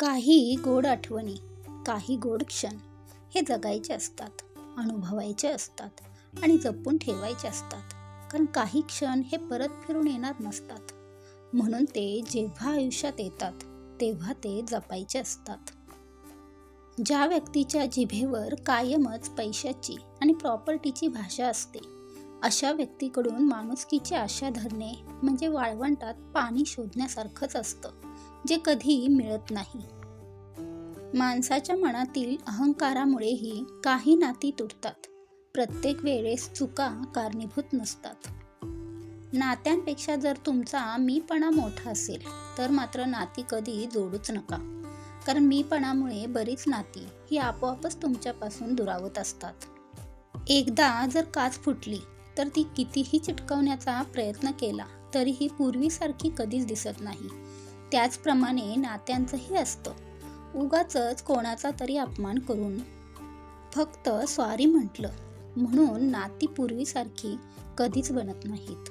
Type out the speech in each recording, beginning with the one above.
काही गोड आठवणी काही गोड क्षण हे जगायचे असतात अनुभवायचे असतात आणि जपून ठेवायचे असतात. कारण काही क्षण हे परत फिरून येणार नसतात. म्हणून ते जेव्हा आयुष्यात येतात तेव्हा ते जपायचे असतात. ज्या व्यक्तीच्या जिभेवर कायमच पैशाची आणि प्रॉपर्टीची भाषा असते अशा व्यक्तीकडून माणुसकीची आशा धरणे म्हणजे वाळवंटात पाणी शोधण्यासारखंच असतं. जे कधी मिळत नाही. माणसाच्या मनातील अहंकारामुळेही काही नाती तुटतात. प्रत्येक वेळेस चुका कारणीभूत नसतात. नात्यांपेक्षा जर तुमचा मीपणा मोठा असेल तर मात्र नाती कधी जोडूच नका. कारण मीपणामुळे बरीच नाती ही आपोआपच तुमच्यापासून दुरावत असतात. एकदा जर काच फुटली तर ती कितीही चिटकवण्याचा प्रयत्न केला तरीही पूर्वीसारखी कधीच दिसत नाही. त्याचप्रमाणे नात्यांचंही असतं. उगाच कोणाचा तरी अपमान करून. फक्त स्वारी म्हटलं म्हणून नाती पूर्वीसारखी कधीच बनत नाहीत.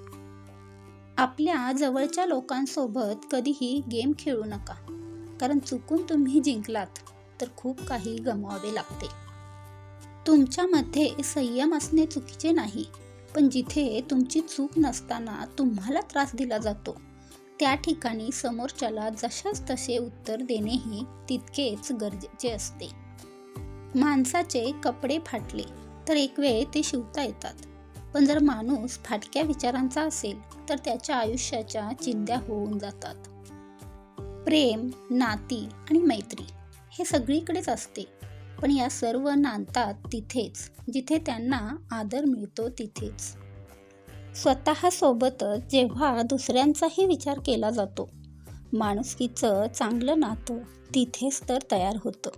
आपल्या जवळच्या लोकांसोबत कधीही गेम खेळू नका. कारण चुकून तुम्ही जिंकलात तर खूप काही गमवावे लागते. तुमच्यामध्ये संयम असणे चुकीचे नाही पण जिथे तुमची चूक नसताना तुम्हाला त्रास दिला जातो त्या ठिकाणी समोरच्याला जशाच तसे उत्तर देणेही तितकेच गरजेचे असते. माणसाचे कपडे फाटले तर एक वेळ ते शिवता येतात. पण जर माणूस फाटक्या विचारांचा असेल तर त्याच्या आयुष्याच्या चिंध्या होऊन जातात. प्रेम नाती आणि मैत्री हे सगळीकडेच असते. पण या सर्व नांदतात तिथेच जिथे त्यांना आदर मिळतो तिथेच. स्वतःसोबतच जेव्हा दुसऱ्यांचाही विचार केला जातो. माणुसकीचं चांगलं नातं तिथेच तर तयार होतं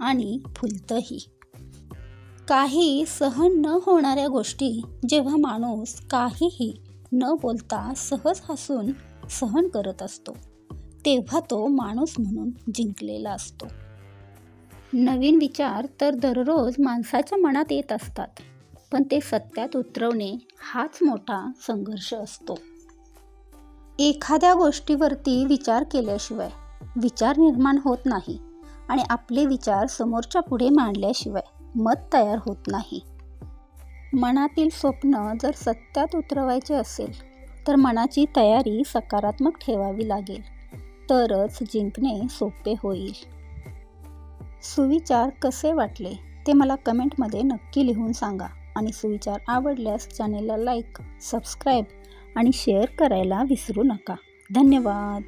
आणि फुलतंही. काही सहन न होणाऱ्या गोष्टी जेव्हा माणूस काहीही न बोलता सहज हसून सहन करत असतो तेव्हा तो माणूस म्हणून जिंकलेला असतो. नवीन विचार तर दररोज माणसाच्या मनात येत असतात. पण ते सत्यात उतरवणे हाच मोठा संघर्ष असतो. एखाद्या गोष्टीवरती विचार केल्याशिवाय विचार निर्माण होत नाही आणि आपले विचार समोरच्या पुढे मांडल्याशिवाय मत तयार होत नाही. मनातील स्वप्न जर सत्यात उतरवायचे असेल तर मनाची तयारी सकारात्मक ठेवावी लागेल. तरच जिंकणे सोपे होईल. सुविचार कसे वाटले ते मला कमेंटमध्ये नक्की लिहून सांगा. आणि सुविचार आवडल्यास चॅनेलला लाईक सबस्क्राईब आणि शेअर करायला विसरू नका. धन्यवाद.